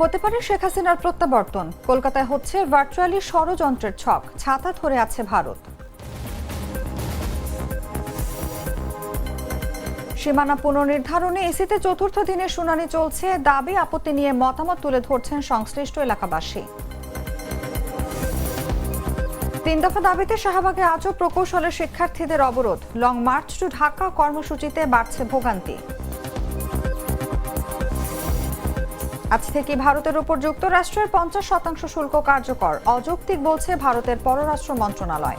হতে পারে শেখ হাসিনার প্রত্যাবর্তন। কলকাতায় হচ্ছে ভার্চুয়ালি ষড়যন্ত্রের ছক, ছাতা ধরে আছে ভারত। সীমানা পুনর্নির্ধারণে এসিতে চতুর্থ দিনের শুনানি চলছে। দাবি, আপত্তি নিয়ে মতামত তুলে ধরছেন সংশ্লিষ্ট এলাকাবাসী। তিন দফা দাবিতে শাহবাগে আজও প্রকৌশলের শিক্ষার্থীদের অবরোধ। লং মার্চ টু ঢাকা কর্মসূচিতে বাড়ছে ভোগান্তি। আজ থেকে ভারতের উপর যুক্তরাষ্ট্রের পঞ্চাশ শতাংশ শুল্ক কার্যকর। অযৌক্তিক বলছে ভারতের পররাষ্ট্র মন্ত্রণালয়।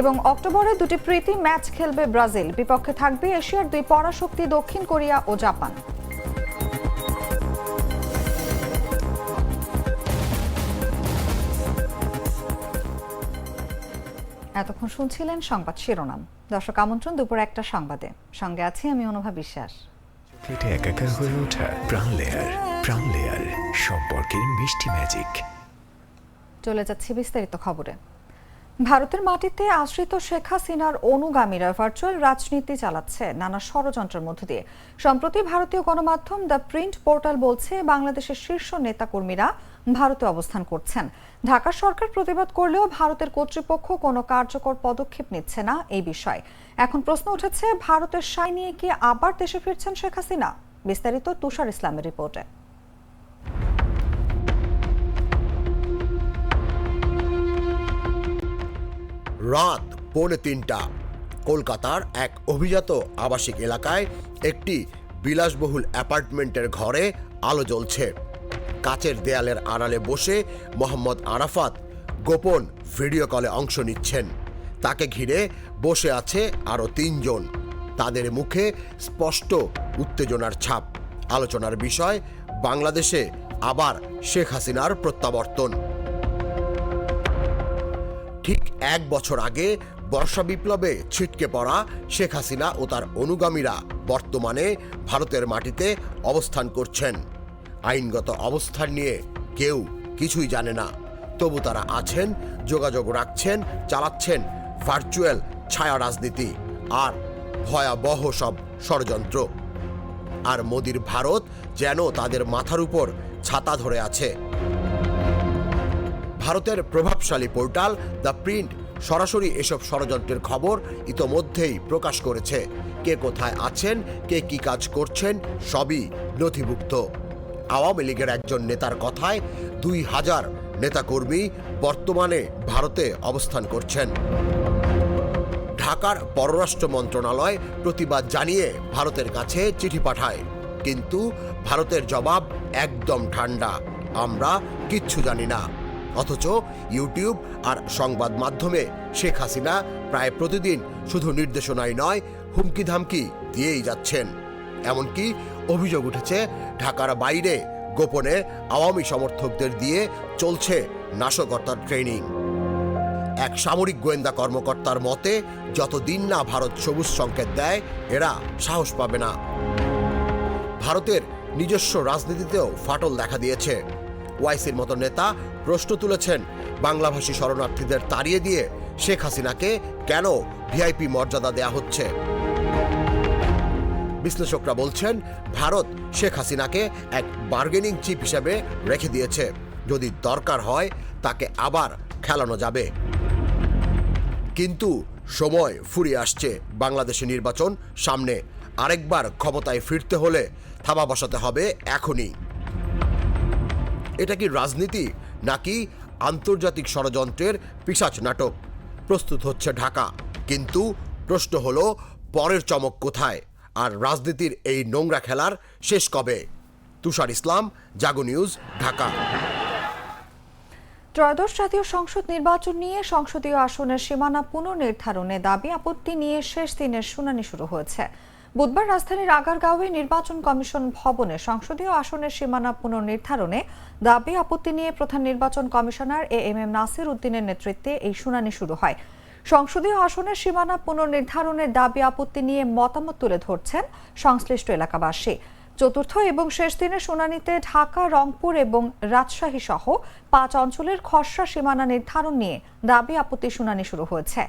এবং অক্টোবরে দুটি প্রীতি ম্যাচ খেলবে ব্রাজিল। বিপক্ষে থাকবে এশিয়ার দুই পরাশক্তি দক্ষিণ কোরিয়া ও জাপান। এতক্ষণ শুনছিলেন সংবাদ শিরোনাম। দর্শক আমন্ত্রণ দুপুর একটা সংবাদে। সঙ্গে আছি আমি অনুভা বিশ্বাস। চকলেটে একাকার হয়ে ওঠা প্রাণ লেয়ার প্রাণ লেয়ার সম্পর্কের মিষ্টি ম্যাজিক। চলে যাচ্ছি বিস্তারিত খবরে। ভারতের মাটিতে আশ্রিত শেখ হাসিনার অনুগামীরা ভার্চুয়াল রাজনীতি চালাচ্ছে নানা ষড়যন্ত্রের মধ্য দিয়ে। সম্প্রতি ভারতীয় গণমাধ্যম দ্য প্রিন্ট পোর্টাল বলছে বাংলাদেশের শীর্ষ নেতাকর্মীরা ভারতে অবস্থান করছেন। ঢাকা সরকার প্রতিবাদ করলেও ভারতের কর্তৃপক্ষ কোনো কার্যকর পদক্ষেপ নিচ্ছে না এই বিষয়ে। এখন প্রশ্ন উঠেছে, ভারতের সাই নিয়ে কি আবার দেশে ফিরছেন শেখ হাসিনা? বিস্তারিত তুষার ইসলামের রিপোর্টে। রাত পৌনে তিনটা। কলকাতার এক অভিজাত আবাসিক এলাকায় একটি বিলাসবহুল অ্যাপার্টমেন্টের ঘরে আলো জ্বলছে। কাচের দেয়ালের আড়ালে বসে মোহাম্মদ আরাফাত গোপন ভিডিও কলে অংশ নিচ্ছেন। তাকে ঘিরে বসে আছে আরও তিনজন। তাদের মুখে স্পষ্ট উত্তেজনার ছাপ। আলোচনার বিষয়, বাংলাদেশে আবার শেখ হাসিনার প্রত্যাবর্তন। ঠিক এক বছর আগে বর্ষা বিপ্লবে ছিটকে পড়া শেখ হাসিনা ও তার অনুগামীরা বর্তমানে ভারতের মাটিতে অবস্থান করছেন। আইনগত অবস্থান নিয়ে কেউ কিছুই জানে না। তবু তারা আছেন, যোগাযোগ রাখছেন, চালাচ্ছেন ভার্চুয়াল ছায়া রাজনীতি আর ভয়াবহ সব ষড়যন্ত্র। আর মোদির ভারত যেন তাদের মাথার উপর ছাতা ধরে আছে। ভারতের প্রভাবশালী পোর্টাল দ্য প্রিন্ট সরাসরি এসব ষড়যন্ত্রের খবর ইতোমধ্যেই প্রকাশ করেছে। কে কোথায় আছেন, কে কি কাজ করছেন, সবই নথিভুক্ত। আওয়ামী লীগের একজন নেতার কথায় দুই হাজার নেতাকর্মী বর্তমানে ভারতে অবস্থান করছেন। ঢাকার পররাষ্ট্র মন্ত্রণালয় প্রতিবাদ জানিয়ে ভারতের কাছে চিঠি পাঠায়, কিন্তু ভারতের জবাব একদম ঠান্ডা। আমরা কিচ্ছু জানি না। অথচ ইউটিউব আর সংবাদ মাধ্যমে শেখ হাসিনা প্রায় প্রতিদিন শুধু নির্দেশনাই নয় হুমকি ধামকি দিয়েই যাচ্ছেন। এমনকি অভিযোগ উঠেছে, ঢাকার বাইরে গোপনে আওয়ামী সমর্থকদের দিয়ে চলছে নাশকতার ট্রেনিং। এক সামরিক গোয়েন্দা কর্মকর্তার মতে, যতদিন না ভারত সবুজ সংকেত দেয়, এরা সাহস পাবে না। ভারতের নিজস্ব রাজনীতিতেও ফাটল দেখা দিয়েছে। ওয়াইসির মতো নেতা প্রশ্ন তুলেছেন, বাংলাভাষী শরণার্থীদের তাড়িয়ে দিয়ে শেখ হাসিনাকে কেন ভিআইপি মর্যাদা দেয়া হচ্ছে? বিশ্লেষকরা বলছেন, ভারত শেখ হাসিনাকে এক বার্গেনিং চিপ হিসেবে রেখে দিয়েছে। যদি দরকার হয়, তাকে আবার খেলানো যাবে। কিন্তু সময় ফুরিয়ে আসছে। বাংলাদেশে নির্বাচন সামনে। আরেকবার ক্ষমতায় ফিরতে হলে থাবা বসাতে হবে এখনই। এটা কি রাজনীতি, নাকি আন্তর্জাতিক ষড়যন্ত্রের পিসাচ নাটক? প্রস্তুত হচ্ছে ঢাকা। কিন্তু প্রশ্ন হলো, পরের চমক কোথায়? আর রাজনীতির এই নোংরা খেলার শেষ কবে? তুষার ইসলাম, জাগো নিউজ, ঢাকা। ত্রয়োদশ জাতীয় সংসদ নির্বাচন নিয়ে সংসদীয় আসনের সীমানা পুনর্নির্ধারণে দাবি আপত্তি নিয়ে শেষ দিনের শুনানি শুরু হয়েছে। বুধবার রাজধানীর আগারগাঁওয়ে নির্বাচন কমিশন ভবনে সংসদীয় আসনের সীমানা পুনর্নির্ধারণে দাবি আপত্তি নিয়ে প্রধান নির্বাচন commissioner A M M Nasir উদ্দিনের নেতৃত্বে এই শুনানি শুরু হয়। সংসদীয় আসনের সীমানা পুনর্নির্ধারণের দাবি আপত্তি নিয়ে মতামত তুলে ধরছেন সংশ্লিষ্ট এলাকাবাসী। চতুর্থ এবং শেষ দিনের শুনানিতে ঢাকা, রংপুর এবং রাজশাহী সহ পাঁচ অঞ্চলের খসড়া সীমানা নির্ধারণ নিয়ে দাবি আপত্তি শুনানি শুরু হয়েছে।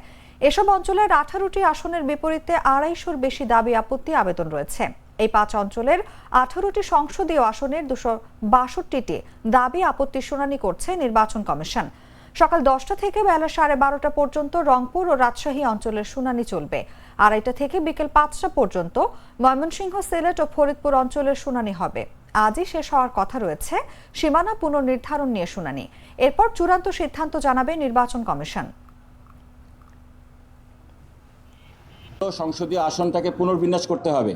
এসব অঞ্চলের আঠারোটি আসনের বিপরীতে আড়াইশোর বেশি দাবি আপত্তি আবেদন রয়েছে। এই পাঁচ অঞ্চলের আঠারোটি সংসদীয় আসনের দুশো বাষট্টিটি দাবি আপত্তি শুনানি করছে নির্বাচন কমিশন। সকাল দশটা থেকে বেলা সাড়ে বারোটা পর্যন্ত রংপুর ও রাজশাহী অঞ্চলের শুনানি চলবে। আড়াইটা থেকে বিকেল পাঁচটা পর্যন্ত ময়মনসিংহ, সিলেট ও ফরিদপুর অঞ্চলের শুনানি হবে। আজই শেষ হওয়ার কথা রয়েছে। সীমানা পুনর্নির্ধারণ নিয়ে শুনানি। এরপর চূড়ান্ত সিদ্ধান্ত জানাবে নির্বাচন কমিশন। সংসদীয় আসনটাকে পুনর্বিন্যাস করতে হবে।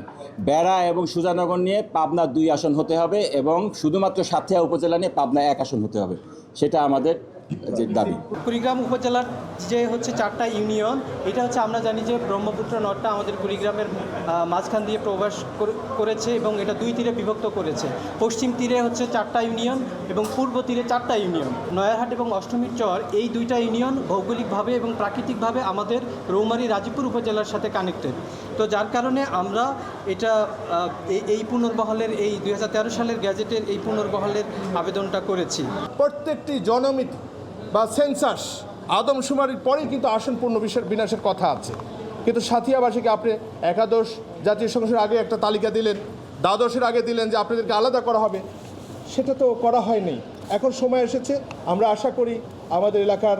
বেড়া এবং সুজানগর নিয়ে পাবনা দুই আসন হতে হবে এবং শুধুমাত্র সাথিয়া উপজেলা নিয়ে পাবনা এক আসন হতে হবে। সেটা আমাদের যে দাবি। কুড়িগ্রাম উপজেলার যে হচ্ছে চারটা ইউনিয়ন এটা হচ্ছে আমরা জানি যে ব্রহ্মপুত্র নদটা আমাদের কুড়িগ্রামের মাঝখান দিয়ে প্রবেশ করেছে এবং এটা দুই তীরে বিভক্ত করেছে। পশ্চিম তীরে হচ্ছে চারটা ইউনিয়ন এবং পূর্ব তীরে চারটা ইউনিয়ন। নয়ারহাট এবং অষ্টমীর চর এই দুইটা ইউনিয়ন ভৌগোলিকভাবে এবং প্রাকৃতিকভাবে আমাদের রৌমারী রাজীপুর উপজেলার সাথে কানেক্টেড তো যার কারণে আমরা এটা এই- এই পুনর্বহালের এই দুই হাজার তেরো সালের গ্যাজেটের এই পুনর্বহলের আবেদনটা করেছি। প্রত্যেকটি জনমিতি বা সেন্সাস আদমশুমারির পরেই কিন্তু আসন পূর্ণ বিনাশের কথা আছে। কিন্তু সাথিয়াবাসীকে আপনি একাদশ জাতীয় সংসদের আগে একটা তালিকা দিলেন, দ্বাদশের আগে দিলেন যে আপনাদেরকে আলাদা করা হবে, সেটা তো করা হয়নি। এখন সময় এসেছে, আমরা আশা করি আমাদের এলাকার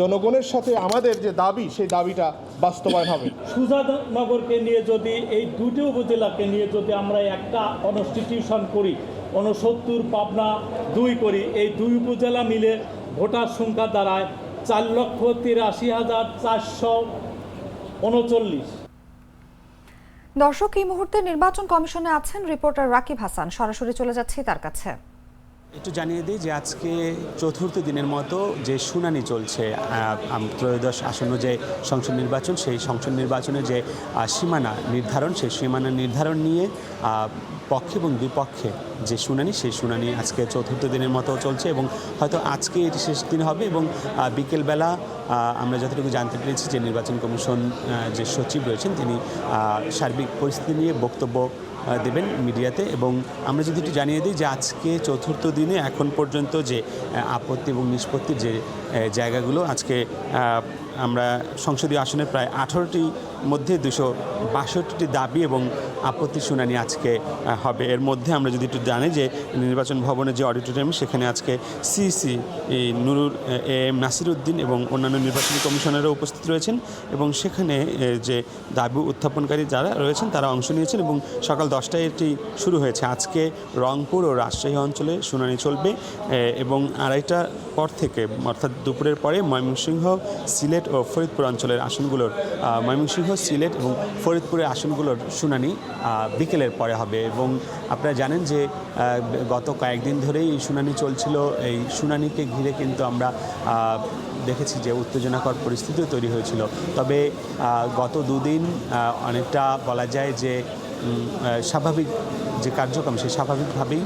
জনগণের সাথে আমাদের যে দাবি, সেই দাবিটা বাস্তবায়ন হবে। সুজানগরকে নিয়ে যদি, এই দুটি উপজেলাকে নিয়ে যদি আমরা একটা কনস্টিটিউশন করি উনসত্তর পাবনা দুই করি, এই দুই উপজেলা মিলে ভোটার সংখ্যা দাঁড়ায় চার লক্ষ তিরাশি হাজার চারশো উনচল্লিশ। দর্শক, এই মুহূর্তে নির্বাচন কমিশনে আছেন রিপোর্টার রাকিব হাসান। সরাসরি চলে যাচ্ছি তার কাছে। একটু জানিয়ে দিই যে আজকে চতুর্থ দিনের মতো যে শুনানি চলছে ত্রয়োদশ আসন্ন যে সংসদ নির্বাচন, সেই সংসদ নির্বাচনের যে সীমানা নির্ধারণ, সেই সীমানা নির্ধারণ নিয়ে পক্ষে এবং বিপক্ষে যে শুনানি, সেই শুনানি আজকে চতুর্থ দিনের মতো চলছে এবং হয়তো আজকে এটি শেষ দিন হবে এবং বিকেলবেলা আমরা যতটুকু জানতে পেরেছি যে নির্বাচন কমিশন যে সচিব রয়েছেন তিনি সার্বিক পরিস্থিতি নিয়ে বক্তব্য দেবেন মিডিয়াতে এবং আমরা যদি একটু জানিয়ে দিই যে আজকে চতুর্থ দিনে এখন পর্যন্ত যে আপত্তি এবং নিষ্পত্তির যে জায়গাগুলো, আজকে আমরা সংসদীয় আসনে প্রায় আঠারোটি মধ্যে দুশো বাষট্টিটি দাবি এবং আপত্তি শুনানি আজকে হবে। এর মধ্যে আমরা যদি একটু জানি যে নির্বাচন ভবনের যে অডিটোরিয়াম সেখানে আজকে CC Nurul A M Nasir Uddin এবং অন্যান্য নির্বাচনী কমিশনারও উপস্থিত রয়েছেন এবং সেখানে যে দাবি উত্থাপনকারী যারা রয়েছেন তারা অংশ নিয়েছেন এবং সকাল দশটায় এটি শুরু হয়েছে। আজকে রংপুর ও রাজশাহী অঞ্চলে শুনানি চলবে এবং আড়াইটার পর থেকে অর্থাৎ দুপুরের পরে ময়মনসিংহ সিলেট ও ফরিদপুর অঞ্চলের আসনগুলোর আহ, ময়মনসিংহ সিলেট এবং ফরিদপুরের আসনগুলোর শুনানি বিকেলের পরে হবে এবং আপনারা জানেন যে গত কয়েকদিন ধরেই শুনানি চলছিল। এই শুনানিকে ঘিরে কিন্তু আমরা দেখেছি যে উত্তেজনাকর পরিস্থিতিও তৈরি হয়েছিল। তবে গত দুদিন অনেকটা বলা যায় যে স্বাভাবিক যে কার্যক্রম, সেই স্বাভাবিকভাবেই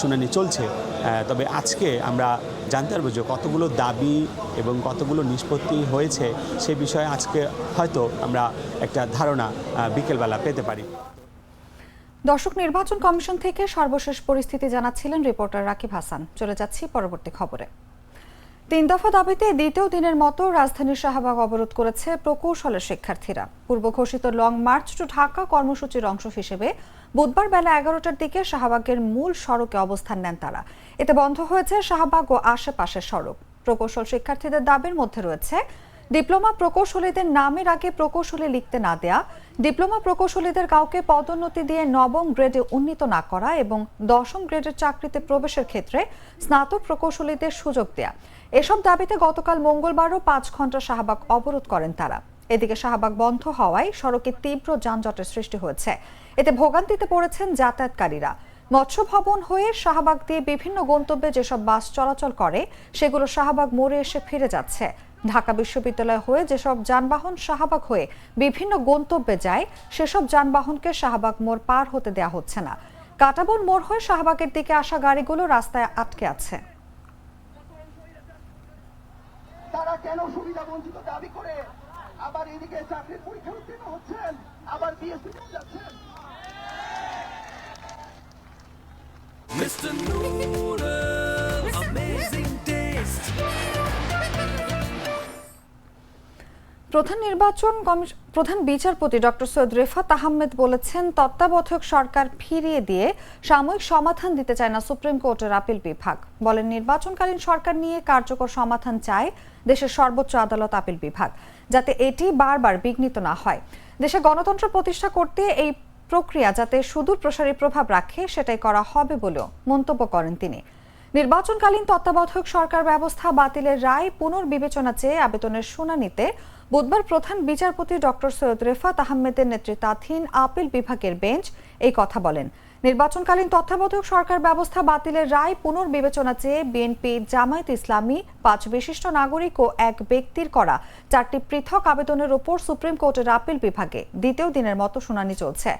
শুনানি চলছে। তবে আজকে আমরা জানতে পারব যে কতগুলো দাবি এবং কতগুলো নিষ্পত্তি হয়েছে সে বিষয়ে আজকে হয়তো আমরা একটা ধারণা বিকেলবেলা পেতে পারি। দর্শক নির্বাচন কমিশন থেকে সর্বশেষ পরিস্থিতি জানাচ্ছিলেন রিপোর্টার রাকিব হাসান। চলে যাচ্ছি পরবর্তী খবরে। তিন দফা দাবিতে দ্বিতীয় দিনের মতো রাজধানীর শাহবাগ অবরোধ করেছে প্রকৌশলের শিক্ষার্থীরা। পূর্ব ঘোষিত লং মার্চ টু ঢাকা কর্মসূচির অংশ হিসেবে বুধবার বেলা এগারোটার দিকে শাহবাগের মূল সড়কে অবস্থান নেন তারা। এতে বন্ধ হয়েছে শাহবাগ ও আশেপাশের সড়ক। প্রকৌশল শিক্ষার্থীদের দাবির মধ্যে রয়েছে, ডিপ্লোমা প্রকৌশলীদের নামের আগে প্রকৌশলী লিখতে না দেয়া, ডিপ্লোমা প্রকৌশলীদের কাউকে পদোন্নতি দিয়ে নবম গ্রেডে উন্নীত না করা এবং দশম গ্রেডের চাকরিতে প্রবেশের ক্ষেত্রে স্নাতক প্রকৌশলীদের সুযোগ দেয়া। এসব দাবিতে গতকাল মঙ্গলবারও পাঁচ ঘণ্টা শাহবাগ অবরোধ করেন তারা। এদিকে শাহবাগ বন্ধ হওয়ায় সড়কে তীব্র যানজটের সৃষ্টি হয়েছে। এতে ভোগান্তিতে পড়েছেন যাতায়াতকারীরা। মৎস্য ভবন হয়ে শাহবাগ দিয়ে বিভিন্ন গন্তব্যে যেসব বাস চলাচল করে, সেগুলো শাহবাগ মোড়ে এসে ফিরে যাচ্ছে। ঢাকা বিশ্ববিদ্যালয় হয়ে যেসব যানবাহন শাহবাগ হয়ে বিভিন্ন গন্তব্যে যায়, সেসব যানবাহনকে শাহবাগ মোড় পার হতে দেওয়া হচ্ছে না। কাটাবন মোড় হয়ে শাহবাগের দিকে আসা গাড়িগুলো রাস্তায় আটকে আছে। তারা কেন সুবিধা বঞ্চিত দাবি করে? আবার এদিকে চাকরির পরীক্ষা উত্তীর্ণ হচ্ছেন? আবার বিএসসি যাচ্ছেন? প্রধান নির্বাচন প্রধান বিচারপতি ডক্টর সৈয়দ রেফাত আহমেদ বলেছেন, তত্ত্বাবধায়ক সরকার ফিরিয়ে দিয়ে সাময়িক সমাধান দিতে চায় না সুপ্রিম কোর্টের আপিল বিভাগ। বলেন, নির্বাচনকালীন সরকার নিয়ে কার্যকর সমাধান চায় দেশের সর্বোচ্চ আদালত আপিল বিভাগ, যাতে এটি বারবার বিঘ্নিত না হয়। দেশে গণতন্ত্র প্রতিষ্ঠা করতে এই প্রক্রিয়া যাতে সুদূর প্রসারী প্রভাব রাখে, সেটাই করা হবে বলেও মন্তব্য করেন তিনি। নির্বাচনকালীন তত্ত্বাবধায়ক সরকার ব্যবস্থা বাতিলের রায় পুনর্বিবেচনা চেয়ে আবেদনের শুনানিতে বুধবার প্রধান বিচারপতি ডক্টর সৈয়দ রেফাত আহমেদের নেতৃত্বাধীন আপিল বিভাগের বেঞ্চ এই কথা বলেন। নির্বাচনকালীন তত্ত্বাবধায়ক সরকার ব্যবস্থা বাতিলের রায় পুনর্বিবেচনা চেয়ে বিএনপি, জামায়াত ইসলামী, পাঁচ বিশিষ্ট নাগরিক ও এক ব্যক্তির করা চারটি পৃথক আবেদনের ওপর সুপ্রিম কোর্টের আপিল বিভাগে দ্বিতীয় দিনের মতো শুনানি চলছে।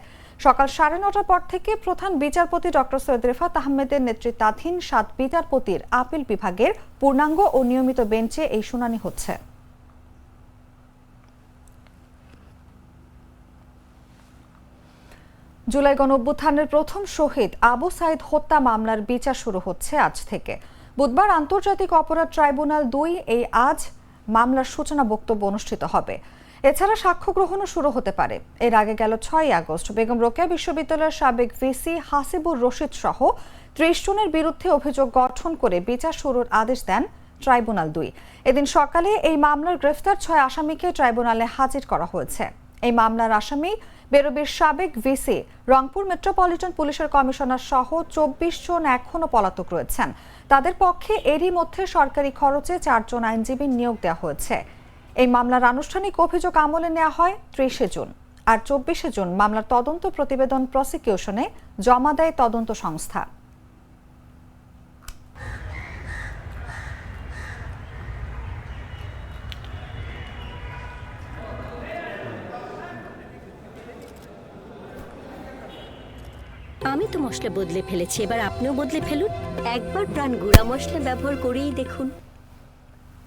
সকাল সাড়ে নটার পর থেকে প্রধান বিচারপতি ডক্টর সৈয়দ রেফাত আহমেদের নেতৃত্বাধীন সাত বিচারপতির আপিল বিভাগের পূর্ণাঙ্গ ও নিয়মিত বেঞ্চে এই শুনানি হচ্ছে। জুলাই গণ অভ্যুত্থানের প্রথম শহীদ আবু সাইদ হত্যা মামলার বিচার শুরু হচ্ছে আজ থেকে। বুধবার আন্তর্জাতিক অপরাধ ট্রাইব্যুনাল দুই এই আজ মামলার সূচনা বক্তব্য অনুষ্ঠিত হবে। এছাড়া সাক্ষ্য গ্রহণও শুরু হতে পারে। এর আগে গেল ছয় আগস্ট বেগম রোকেয়া বিশ্ববিদ্যালয়ের সাবেক ভিসি হাসিবুর রশিদ সহ ত্রিশ জনের বিরুদ্ধে অভিযোগ গঠন করে বিচার শুরুর আদেশ দেন ট্রাইব্যুনাল দুই। এদিন সকালে এই মামলার গ্রেফতার ছয় আসামিকে ট্রাইব্যুনালে হাজির করা হয়েছে। এই মামলার আসামি বেরোবির সাবেক ভিসি, রংপুর মেট্রোপলিটন পুলিশের কমিশনার সহ চব্বিশ জন এখনও পলাতক রয়েছেন। তাদের পক্ষে এরই মধ্যে সরকারি খরচে চারজন আইনজীবী নিয়োগ দেওয়া হয়েছে। এই মামলার আনুষ্ঠানিক অভিযোগ আমলে নেওয়া হয় ত্রিশে জুন আর চব্বিশে জুন মামলার তদন্ত প্রতিবেদন প্রসিকিউশনে জমা দেয় তদন্ত সংস্থা। আমি তো মশলা বদলে ফেলেছি এবার আপনিও বদলে ফেলুন। একবার প্রাণ গুঁড়া মশলা ব্যবহার করেই দেখুন।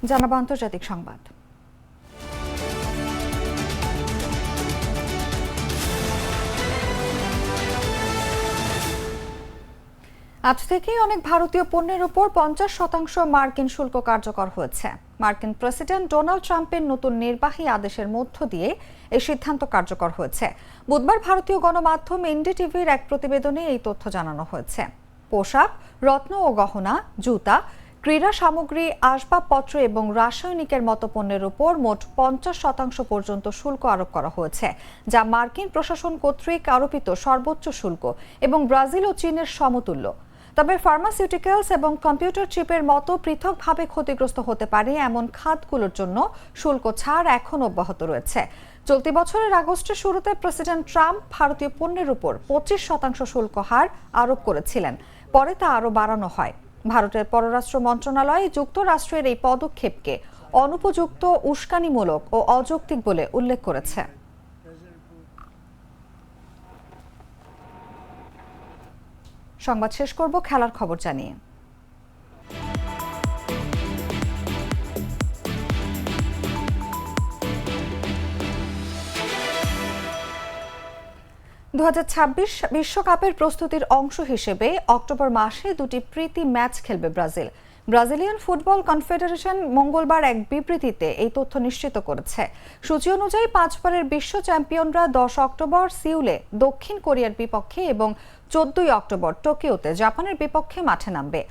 জানাব আন্তর্জাতিক সংবাদ। আজ থেকেই অনেক ভারতীয় পণ্যের উপর পঞ্চাশ শতাংশ মার্কিন শুল্ক কার্যকর হয়েছে। মার্কিন প্রেসিডেন্ট ডোনাল্ড ট্রাম্পের নতুন নির্বাহী আদেশের মধ্য দিয়ে এই সিদ্ধান্ত কার্যকর হয়েছে। বুধবার ভারতীয় গণমাধ্যম ইন্ডি টিভির এক প্রতিবেদনে এই তথ্য জানানো হয়েছে। পোশাক, রত্ন ও গহনা, জুতা, ক্রীড়া সামগ্রী, আসবাবপত্র এবং রাসায়নিকের মতো পণ্যের উপর মোট পঞ্চাশ শতাংশ পর্যন্ত শুল্ক আরোপ করা হয়েছে, যা মার্কিন প্রশাসন কর্তৃক আরোপিত সর্বোচ্চ শুল্ক এবং ব্রাজিল ও চীনের সমতুল্য। তবে ফার্মাসিউটিক্যালস এবং কম্পিউটার চিপের মতো পৃথকভাবে ক্ষতিগ্রস্ত হতে পারে এমন খাতগুলোর জন্য শুল্ক ছাড় এখন অব্যাহত রয়েছে। চলতি বছরের আগস্টের শুরুতে প্রেসিডেন্ট ট্রাম্প ভারতীয় পণ্যের উপর পঁচিশ শতাংশ শুল্ক হার আরোপ করেছিলেন। পরে তা আরও বাড়ানো হয়। ভারতের পররাষ্ট্র মন্ত্রণালয় যুক্তরাষ্ট্রের এই পদক্ষেপকে অনুপযুক্ত উস্কানিমূলক ও অযৌক্তিক বলে উল্লেখ করেছে। সংবাদ শেষ করব, খেলার খবর জানিয়ে। দু বিশ্বকাপের প্রস্তুতির অংশ হিসেবে অক্টোবর মাসে দুটি প্রীতি ম্যাচ খেলবে ব্রাজিল। ব্রাজিলিয়ান ফুটবল কনফেডারেশন মঙ্গলবার এক বিবৃতিতে এই তথ্য নিশ্চিত করেছে। সূচি অনুযায়ী পাঁচবারের বিশ্ব চ্যাম্পিয়নরা দশ অক্টোবর সিউলে দক্ষিণ কোরিয়ার বিপক্ষে এবং চোদ্দই অক্টোবর টোকিওতে জাপানের বিপক্ষে মাঠে নামবে।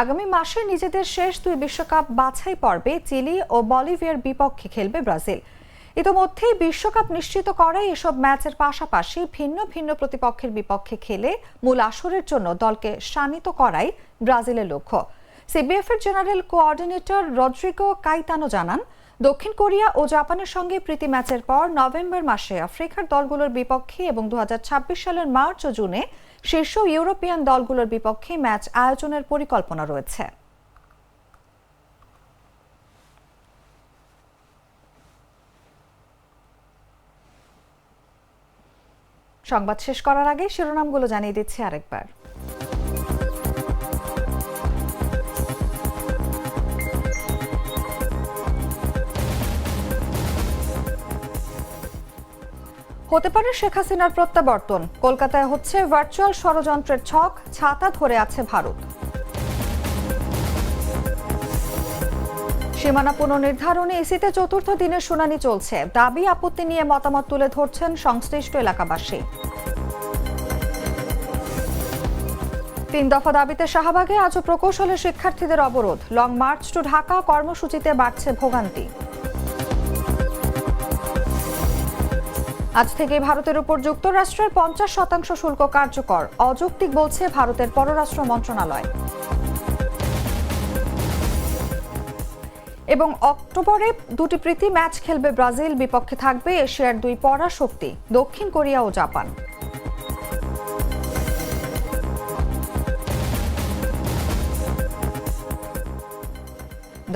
আগামী মাসে নিজেদের শেষ দুই বিশ্বকাপ বাছাই পর্বে চিলি ও বলিভিয়ার বিপক্ষে খেলবে ব্রাজিল। ইতোমধ্যেই বিশ্বকাপ নিশ্চিত করাই এসব ম্যাচের পাশাপাশি ভিন্ন ভিন্ন প্রতিপক্ষের বিপক্ষে খেলে মূল আসরের জন্য দলকে শানিত করাই ব্রাজিলের লক্ষ্য। সিবিএফ এর জেনারেল কোঅর্ডিনেটর রদ্রিগো কাইতানো জানান, দক্ষিণ কোরিয়া ও জাপানের সঙ্গে প্রীতি ম্যাচের পর নভেম্বর মাসে আফ্রিকার দলগুলোর বিপক্ষে এবং দু হাজার ছাব্বিশ সালের মার্চ ও জুনে শীর্ষ ইউরোপিয়ান দলগুলোর বিপক্ষে ম্যাচ আয়োজনের পরিকল্পনা রয়েছে। সংবাদ শেষ করার আগে শিরোনামগুলো জানিয়ে দিচ্ছি আরেকবার। হতে পারে শেখ হাসিনার প্রত্যাবর্তন। কলকাতায় হচ্ছে ভার্চুয়াল ষড়যন্ত্রের ছক, ছাতা ধরে আছে ভারত। সীমানা পুনর্নির্ধারণে ইসিতে চতুর্থ দিনের শুনানি চলছে। দাবি, আপত্তি নিয়ে মতামত তুলে ধরছেন সংশ্লিষ্ট এলাকাবাসী। তিন দফা দাবিতে শাহবাগে আজও প্রকৌশলের শিক্ষার্থীদের অবরোধ। লং মার্চ টু ঢাকা কর্মসূচিতে বাড়ছে ভোগান্তি। আজ থেকে ভারতের উপর যুক্তরাষ্ট্রের পঞ্চাশ শতাংশ শুল্ক কার্যকর। অযৌক্তিক বলছে ভারতের পররাষ্ট্র মন্ত্রণালয়। এবং অক্টোবরে দুটি প্রীতি ম্যাচ খেলবে ব্রাজিল, বিপক্ষে থাকবে এশিয়ার দুই পরা শক্তি দক্ষিণ কোরিয়া ও জাপান।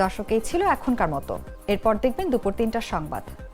দর্শক, এই ছিল এখনকার মতো। এরপর দেখবেন দুপুর তিনটার সংবাদ।